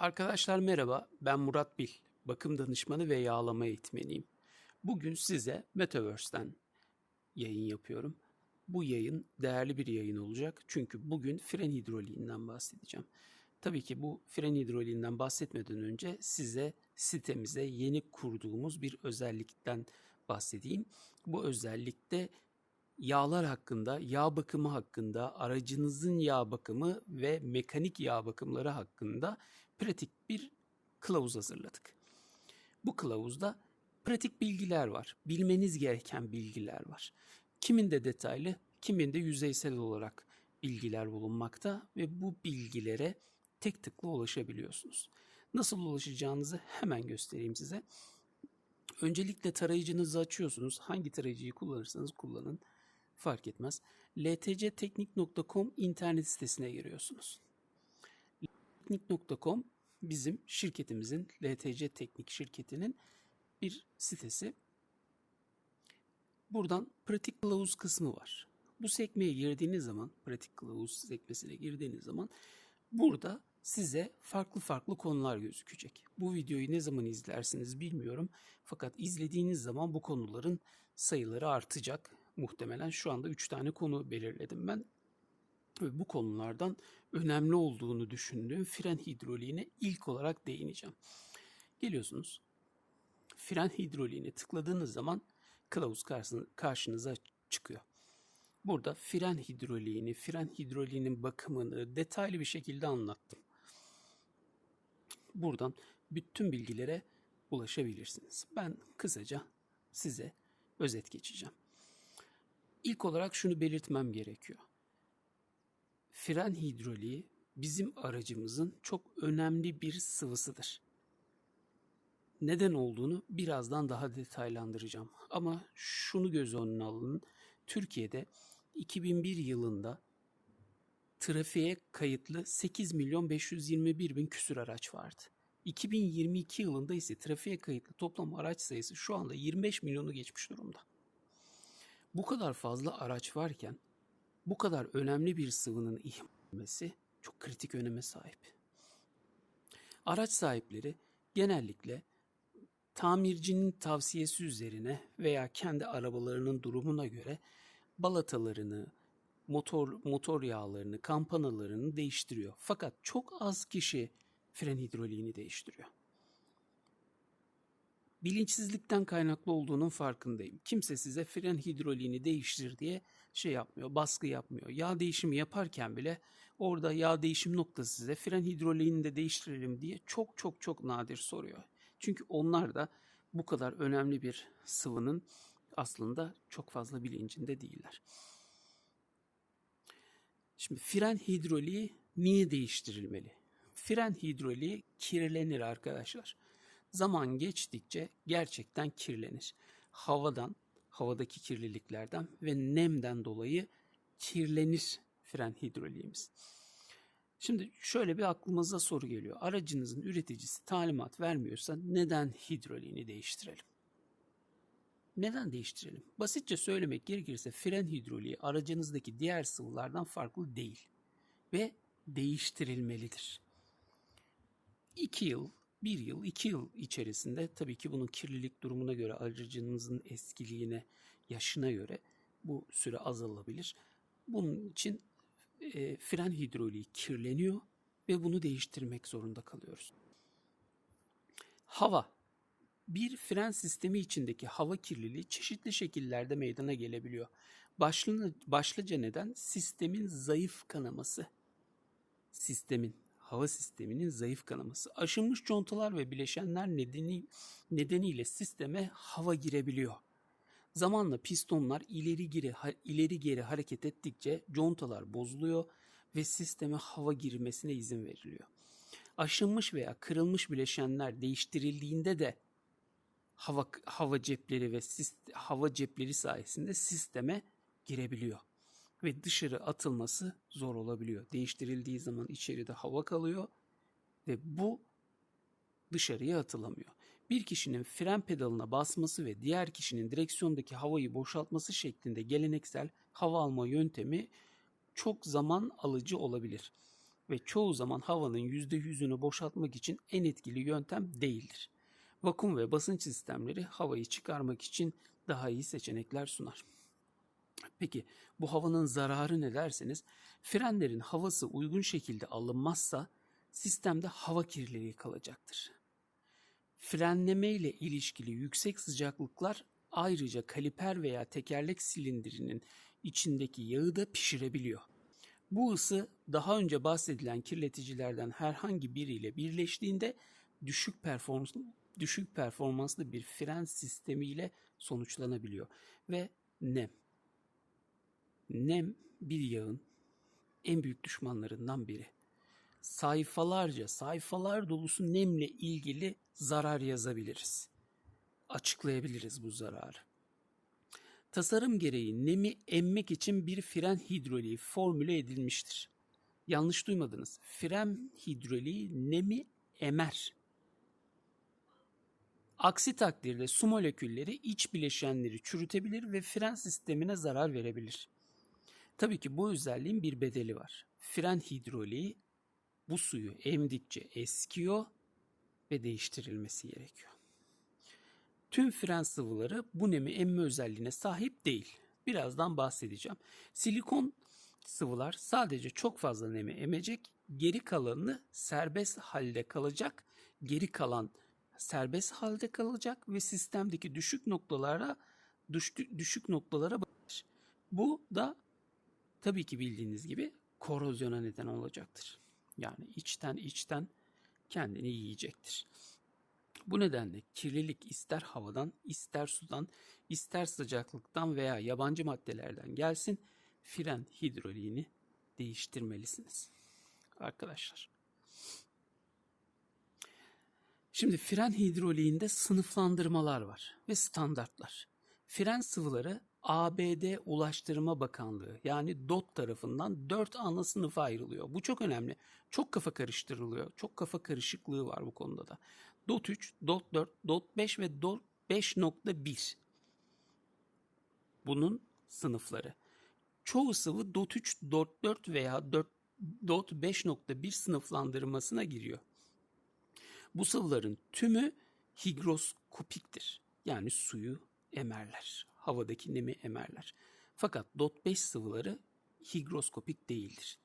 Arkadaşlar merhaba, ben Murat Bil, bakım danışmanı ve yağlama eğitmeniyim. Bugün size Metaverse'den yayın yapıyorum. Bu yayın değerli bir yayın olacak çünkü bugün fren hidroliğinden bahsedeceğim. Tabii ki bu fren hidroliğinden bahsetmeden önce size sitemize yeni kurduğumuz bir özellikten bahsedeyim. Bu özellikte yağlar hakkında, yağ bakımı hakkında, aracınızın yağ bakımı ve mekanik yağ bakımları hakkında pratik bir kılavuz hazırladık. Bu kılavuzda pratik bilgiler var. Bilmeniz gereken bilgiler var. Kiminde detaylı, kiminde yüzeysel olarak bilgiler bulunmakta ve bu bilgilere tek tıkla ulaşabiliyorsunuz. Nasıl ulaşacağınızı hemen göstereyim size. Öncelikle tarayıcınızı açıyorsunuz. Hangi tarayıcıyı kullanırsanız kullanın fark etmez. ltcteknik.com internet sitesine giriyorsunuz. Teknik.com bizim şirketimizin LTC Teknik şirketinin bir sitesi. Buradan pratik kılavuz kısmı var. Bu sekmeye girdiğiniz zaman, pratik kılavuz sekmesine girdiğiniz zaman burada size farklı farklı konular gözükecek. Bu videoyu ne zaman izlersiniz bilmiyorum. Fakat izlediğiniz zaman bu konuların sayıları artacak. Muhtemelen şu anda 3 tane konu belirledim ben. Ve bu konulardan önemli olduğunu düşündüğüm fren hidroliğine ilk olarak değineceğim. Geliyorsunuz. Fren hidroliğine tıkladığınız zaman kılavuz karşınıza çıkıyor. Burada fren hidroliğini, fren hidroliğinin bakımını detaylı bir şekilde anlattım. Buradan bütün bilgilere ulaşabilirsiniz. Ben kısaca size özet geçeceğim. İlk olarak şunu belirtmem gerekiyor. Fren hidroliği bizim aracımızın çok önemli bir sıvısıdır. Neden olduğunu birazdan daha detaylandıracağım. Ama şunu göz önüne alın. Türkiye'de 2001 yılında trafiğe kayıtlı 8 milyon 521 bin küsür araç vardı. 2022 yılında ise trafiğe kayıtlı toplam araç sayısı şu anda 25 milyonu geçmiş durumda. Bu kadar fazla araç varken bu kadar önemli bir sıvının ihmalmesi çok kritik öneme sahip. Araç sahipleri genellikle tamircinin tavsiyesi üzerine veya kendi arabalarının durumuna göre balatalarını, motor motor yağlarını, kampanalarını değiştiriyor. Fakat çok az kişi fren hidroliğini değiştiriyor bilinçsizlikten kaynaklı olduğunun farkındayım. Kimse size fren hidroliğini değiştir diye şey yapmıyor, baskı yapmıyor. Yağ değişimi yaparken bile orada yağ değişim noktası size fren hidroliğini de değiştirelim diye çok çok çok nadir soruyor. Çünkü onlar da bu kadar önemli bir sıvının aslında çok fazla bilincinde değiller. Şimdi fren hidroliği niye değiştirilmeli? Fren hidroliği kirlenir arkadaşlar zaman geçtikçe gerçekten kirlenir. Havadan, havadaki kirliliklerden ve nemden dolayı kirlenir fren hidroliğimiz. Şimdi şöyle bir aklımıza soru geliyor. Aracınızın üreticisi talimat vermiyorsa neden hidroliğini değiştirelim? Neden değiştirelim? Basitçe söylemek gerekirse fren hidroliği aracınızdaki diğer sıvılardan farklı değil ve değiştirilmelidir. 2 yıl bir yıl, iki yıl içerisinde tabii ki bunun kirlilik durumuna göre, aracınızın eskiliğine, yaşına göre bu süre azalabilir. Bunun için e, fren hidroliği kirleniyor ve bunu değiştirmek zorunda kalıyoruz. Hava. Bir fren sistemi içindeki hava kirliliği çeşitli şekillerde meydana gelebiliyor. Başlıca neden sistemin zayıf kanaması. Sistemin hava sisteminin zayıf kanaması. Aşınmış contalar ve bileşenler nedeni, nedeniyle sisteme hava girebiliyor. Zamanla pistonlar ileri geri ileri geri hareket ettikçe contalar bozuluyor ve sisteme hava girmesine izin veriliyor. Aşınmış veya kırılmış bileşenler değiştirildiğinde de hava hava cepleri ve hava cepleri sayesinde sisteme girebiliyor ve dışarı atılması zor olabiliyor. Değiştirildiği zaman içeride hava kalıyor ve bu dışarıya atılamıyor. Bir kişinin fren pedalına basması ve diğer kişinin direksiyondaki havayı boşaltması şeklinde geleneksel hava alma yöntemi çok zaman alıcı olabilir. ve çoğu zaman havanın %100'ünü boşaltmak için en etkili yöntem değildir. Vakum ve basınç sistemleri havayı çıkarmak için daha iyi seçenekler sunar. Peki bu havanın zararı ne derseniz frenlerin havası uygun şekilde alınmazsa sistemde hava kirliliği kalacaktır. Frenleme ile ilişkili yüksek sıcaklıklar ayrıca kaliper veya tekerlek silindirinin içindeki yağı da pişirebiliyor. Bu ısı daha önce bahsedilen kirleticilerden herhangi biriyle birleştiğinde düşük performans düşük performanslı bir fren sistemiyle sonuçlanabiliyor ve nem. Nem bir yağın en büyük düşmanlarından biri. Sayfalarca, sayfalar dolusu nemle ilgili zarar yazabiliriz. Açıklayabiliriz bu zararı. Tasarım gereği nemi emmek için bir fren hidroliği formüle edilmiştir. Yanlış duymadınız. Fren hidroliği nemi emer. Aksi takdirde su molekülleri iç bileşenleri çürütebilir ve fren sistemine zarar verebilir. Tabii ki bu özelliğin bir bedeli var. Fren hidroliği bu suyu emdikçe eskiyor ve değiştirilmesi gerekiyor. Tüm fren sıvıları bu nemi emme özelliğine sahip değil. Birazdan bahsedeceğim. Silikon sıvılar sadece çok fazla nemi emecek, geri kalanını serbest halde kalacak, geri kalan serbest halde kalacak ve sistemdeki düşük noktalara düştü, düşük noktalara bakar. Bu da tabii ki bildiğiniz gibi korozyona neden olacaktır. Yani içten içten kendini yiyecektir. Bu nedenle kirlilik ister havadan, ister sudan, ister sıcaklıktan veya yabancı maddelerden gelsin, fren hidroliğini değiştirmelisiniz. Arkadaşlar. Şimdi fren hidroliğinde sınıflandırmalar var ve standartlar. Fren sıvıları ABD Ulaştırma Bakanlığı yani DOT tarafından 4 ana sınıfa ayrılıyor. Bu çok önemli. Çok kafa karıştırılıyor. Çok kafa karışıklığı var bu konuda da. DOT 3, DOT 4, DOT 5 ve DOT 5.1. Bunun sınıfları. Çoğu sıvı DOT 3, DOT 4 veya DOT 5.1 sınıflandırmasına giriyor. Bu sıvıların tümü higroskopiktir. Yani suyu emerler. Havadaki nemi emerler. Fakat DOT 5 sıvıları higroskopik değildir.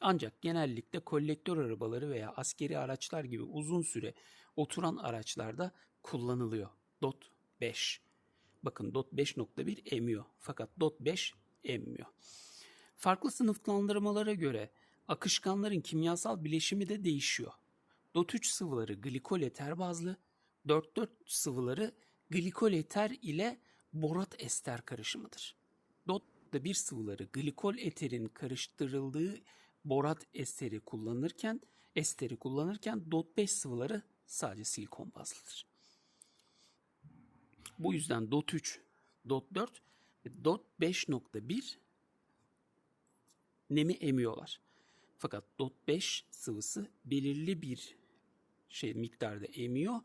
Ancak genellikle kolektör arabaları veya askeri araçlar gibi uzun süre oturan araçlarda kullanılıyor. DOT 5. Bakın DOT 5.1 emiyor fakat DOT 5 emmiyor. Farklı sınıflandırmalara göre akışkanların kimyasal bileşimi de değişiyor. DOT 3 sıvıları glikol eter bazlı, 4-4 sıvıları glikol eter ile borat ester karışımıdır. DOT 1 sıvıları glikol eterin karıştırıldığı borat esteri kullanırken esteri kullanırken DOT 5 sıvıları sadece silikon bazlıdır. Bu yüzden DOT 3, DOT 4 ve DOT 5.1 nemi emiyorlar. Fakat DOT 5 sıvısı belirli bir şey miktarda emiyor,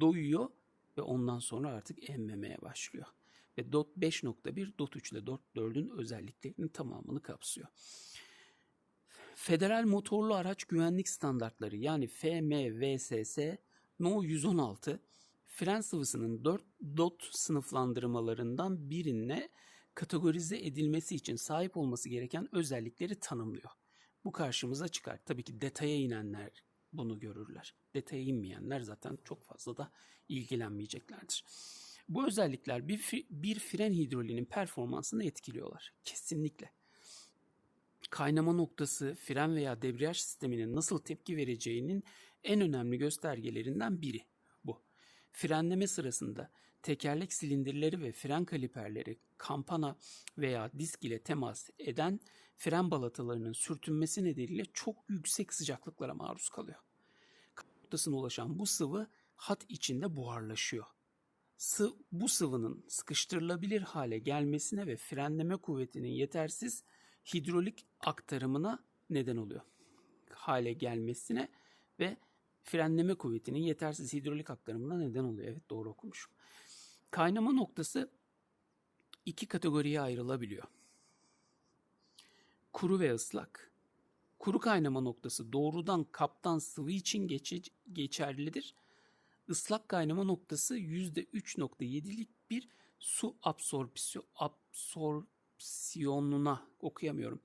doyuyor ve ondan sonra artık emmemeye başlıyor. Ve DOT 5.1 DOT 3 ile DOT 4'ün özelliklerinin tamamını kapsıyor. Federal Motorlu Araç Güvenlik Standartları yani FMVSS No 116 fren sıvısının 4 DOT sınıflandırmalarından birine kategorize edilmesi için sahip olması gereken özellikleri tanımlıyor. Bu karşımıza çıkar. Tabii ki detaya inenler bunu görürler. Detaya inmeyenler zaten çok fazla da ilgilenmeyeceklerdir. Bu özellikler bir, bir fren hidroliğinin performansını etkiliyorlar. Kesinlikle. Kaynama noktası, fren veya debriyaj sisteminin nasıl tepki vereceğinin en önemli göstergelerinden biri bu. Frenleme sırasında tekerlek silindirleri ve fren kaliperleri kampana veya disk ile temas eden fren balatalarının sürtünmesi nedeniyle çok yüksek sıcaklıklara maruz kalıyor. Noktasına ulaşan bu sıvı hat içinde buharlaşıyor. Sı bu sıvının sıkıştırılabilir hale gelmesine ve frenleme kuvvetinin yetersiz hidrolik aktarımına neden oluyor. Hale gelmesine ve frenleme kuvvetinin yetersiz hidrolik aktarımına neden oluyor. Evet doğru okumuşum. Kaynama noktası iki kategoriye ayrılabiliyor. Kuru ve ıslak. Kuru kaynama noktası doğrudan kaptan sıvı için geçe- geçerlidir. Islak kaynama noktası %3.7'lik bir su absorpsiyon, absorpsiyonuna okuyamıyorum.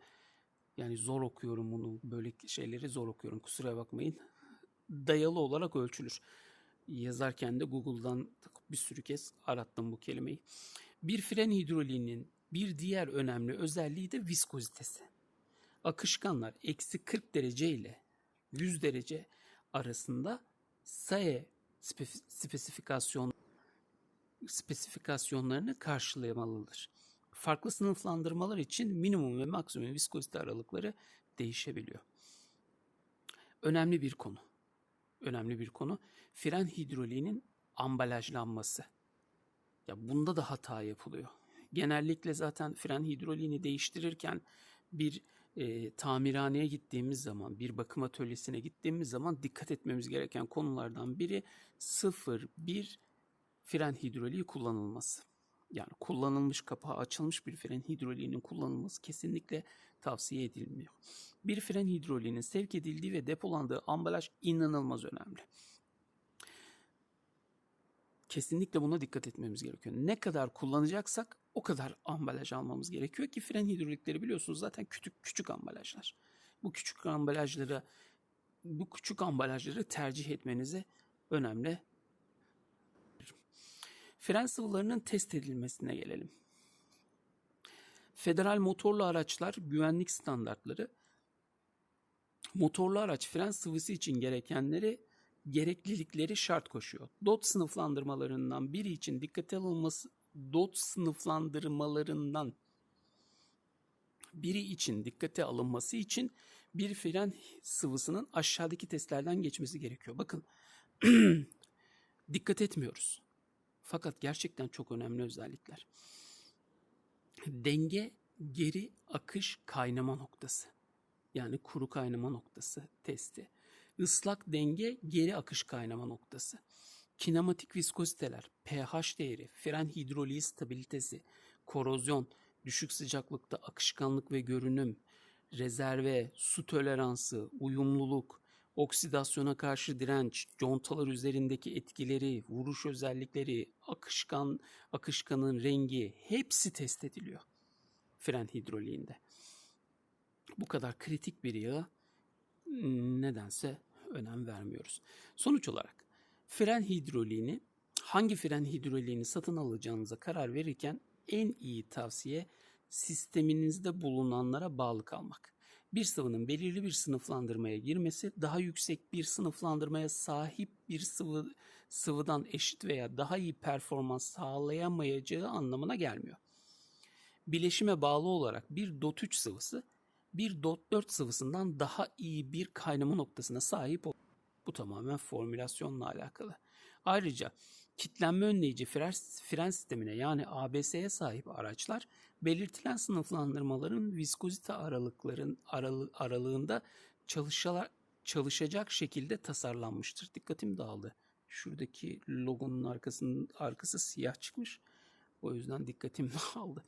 Yani zor okuyorum bunu. Böyle şeyleri zor okuyorum. Kusura bakmayın. Dayalı olarak ölçülür. Yazarken de Google'dan bir sürü kez arattım bu kelimeyi. Bir fren hidroliğinin bir diğer önemli özelliği de viskozitesi. Akışkanlar eksi 40 derece ile 100 derece arasında SAE spef- spesifikasyon spesifikasyonlarını karşılayamalıdır. Farklı sınıflandırmalar için minimum ve maksimum viskozite aralıkları değişebiliyor. Önemli bir konu. Önemli bir konu. Fren hidroliğinin ambalajlanması. Ya bunda da hata yapılıyor. Genellikle zaten fren hidroliğini değiştirirken bir e, tamirhaneye gittiğimiz zaman, bir bakım atölyesine gittiğimiz zaman dikkat etmemiz gereken konulardan biri 0-1 fren hidroliği kullanılması. Yani kullanılmış kapağı açılmış bir fren hidroliğinin kullanılması kesinlikle tavsiye edilmiyor. Bir fren hidroliğinin sevk edildiği ve depolandığı ambalaj inanılmaz önemli. Kesinlikle buna dikkat etmemiz gerekiyor. Ne kadar kullanacaksak o kadar ambalaj almamız gerekiyor ki fren hidrolikleri biliyorsunuz zaten küçük küçük ambalajlar. Bu küçük ambalajları bu küçük ambalajları tercih etmenizi önemli. Fren sıvılarının test edilmesine gelelim. Federal motorlu araçlar güvenlik standartları motorlu araç fren sıvısı için gerekenleri gereklilikleri şart koşuyor. DOT sınıflandırmalarından biri için dikkate alınması DOT sınıflandırmalarından biri için dikkate alınması için bir fren sıvısının aşağıdaki testlerden geçmesi gerekiyor. Bakın dikkat etmiyoruz. Fakat gerçekten çok önemli özellikler. Denge, geri akış kaynama noktası. Yani kuru kaynama noktası testi. Islak denge, geri akış kaynama noktası. Kinematik viskoziteler, pH değeri, fren hidroliği stabilitesi, korozyon, düşük sıcaklıkta akışkanlık ve görünüm, rezerve, su toleransı, uyumluluk, oksidasyona karşı direnç, contalar üzerindeki etkileri, vuruş özellikleri, akışkan, akışkanın rengi hepsi test ediliyor fren hidroliğinde. Bu kadar kritik bir yağa nedense önem vermiyoruz. Sonuç olarak fren hidroliğini hangi fren hidroliğini satın alacağınıza karar verirken en iyi tavsiye sisteminizde bulunanlara bağlı kalmak. Bir sıvının belirli bir sınıflandırmaya girmesi daha yüksek bir sınıflandırmaya sahip bir sıvı sıvıdan eşit veya daha iyi performans sağlayamayacağı anlamına gelmiyor. Bileşime bağlı olarak bir DOT 3 sıvısı bir DOT 4 sıvısından daha iyi bir kaynama noktasına sahip olur. Bu tamamen formülasyonla alakalı. Ayrıca kitlenme önleyici fren, sistemine yani ABS'ye sahip araçlar belirtilen sınıflandırmaların viskozite aralıkların aralı, aralığında çalışalar, çalışacak şekilde tasarlanmıştır. Dikkatim dağıldı. Şuradaki logonun arkasının arkası siyah çıkmış. O yüzden dikkatim dağıldı.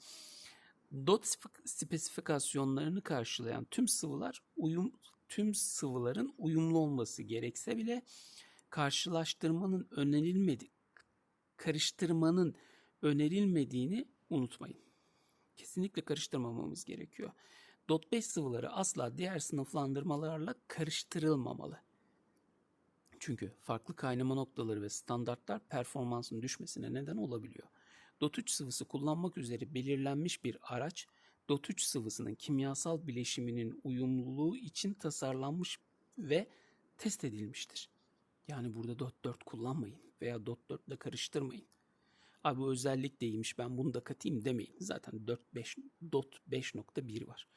DOT spesifikasyonlarını karşılayan tüm sıvılar uyum tüm sıvıların uyumlu olması gerekse bile karşılaştırmanın önerilmedi karıştırmanın önerilmediğini unutmayın. Kesinlikle karıştırmamamız gerekiyor. DOT 5 sıvıları asla diğer sınıflandırmalarla karıştırılmamalı. Çünkü farklı kaynama noktaları ve standartlar performansın düşmesine neden olabiliyor. DOT 3 sıvısı kullanmak üzere belirlenmiş bir araç, DOT 3 sıvısının kimyasal bileşiminin uyumluluğu için tasarlanmış ve test edilmiştir. Yani burada DOT 4 kullanmayın veya DOT 4 ile karıştırmayın. Abi bu özellik değilmiş ben bunu da katayım demeyin. Zaten 4 5 DOT 5.1 var.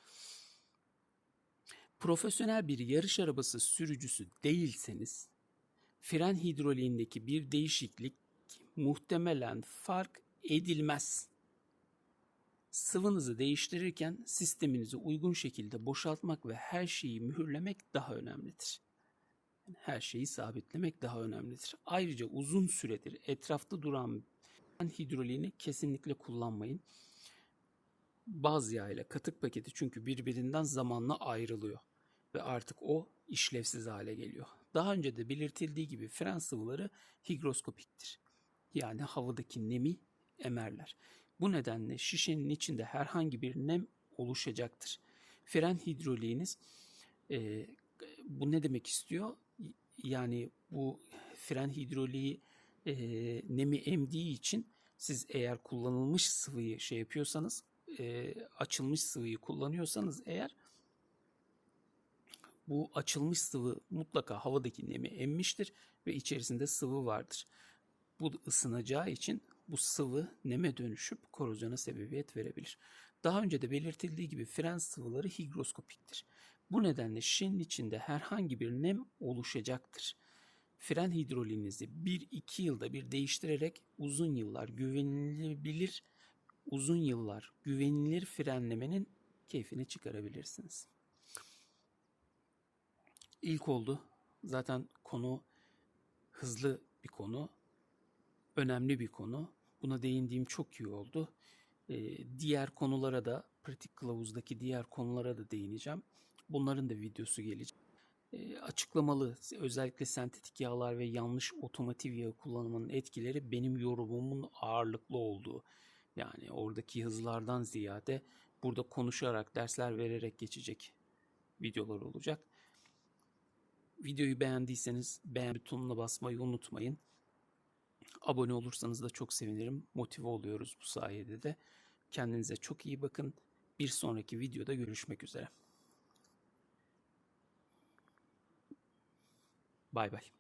Profesyonel bir yarış arabası sürücüsü değilseniz fren hidroliğindeki bir değişiklik muhtemelen fark edilmez. Sıvınızı değiştirirken sisteminizi uygun şekilde boşaltmak ve her şeyi mühürlemek daha önemlidir. Her şeyi sabitlemek daha önemlidir. Ayrıca uzun süredir etrafta duran hidroliğini kesinlikle kullanmayın. Baz yağ ile katık paketi çünkü birbirinden zamanla ayrılıyor. ve artık o işlevsiz hale geliyor. Daha önce de belirtildiği gibi fren sıvıları higroskopiktir. Yani havadaki nemi emerler. Bu nedenle şişenin içinde herhangi bir nem oluşacaktır. Fren hidroliğiniz e, bu ne demek istiyor? Yani bu fren hidroliği e, nemi emdiği için siz eğer kullanılmış sıvıyı şey yapıyorsanız e, açılmış sıvıyı kullanıyorsanız eğer bu açılmış sıvı mutlaka havadaki nemi emmiştir ve içerisinde sıvı vardır. Bu ısınacağı için bu sıvı neme dönüşüp korozyona sebebiyet verebilir. Daha önce de belirtildiği gibi fren sıvıları higroskopiktir. Bu nedenle şişenin içinde herhangi bir nem oluşacaktır. Fren hidrolinizi 1-2 yılda bir değiştirerek uzun yıllar güvenilebilir uzun yıllar güvenilir frenlemenin keyfini çıkarabilirsiniz. İlk oldu. Zaten konu hızlı bir konu. Önemli bir konu. Buna değindiğim çok iyi oldu. Ee, diğer konulara da, pratik kılavuzdaki diğer konulara da değineceğim. Bunların da videosu gelecek. Ee, açıklamalı, özellikle sentetik yağlar ve yanlış otomotiv yağı kullanımının etkileri benim yorumumun ağırlıklı olduğu. Yani oradaki hızlardan ziyade burada konuşarak, dersler vererek geçecek videolar olacak. Videoyu beğendiyseniz beğen butonuna basmayı unutmayın. Abone olursanız da çok sevinirim. Motive oluyoruz bu sayede de. Kendinize çok iyi bakın. Bir sonraki videoda görüşmek üzere. Bay bay.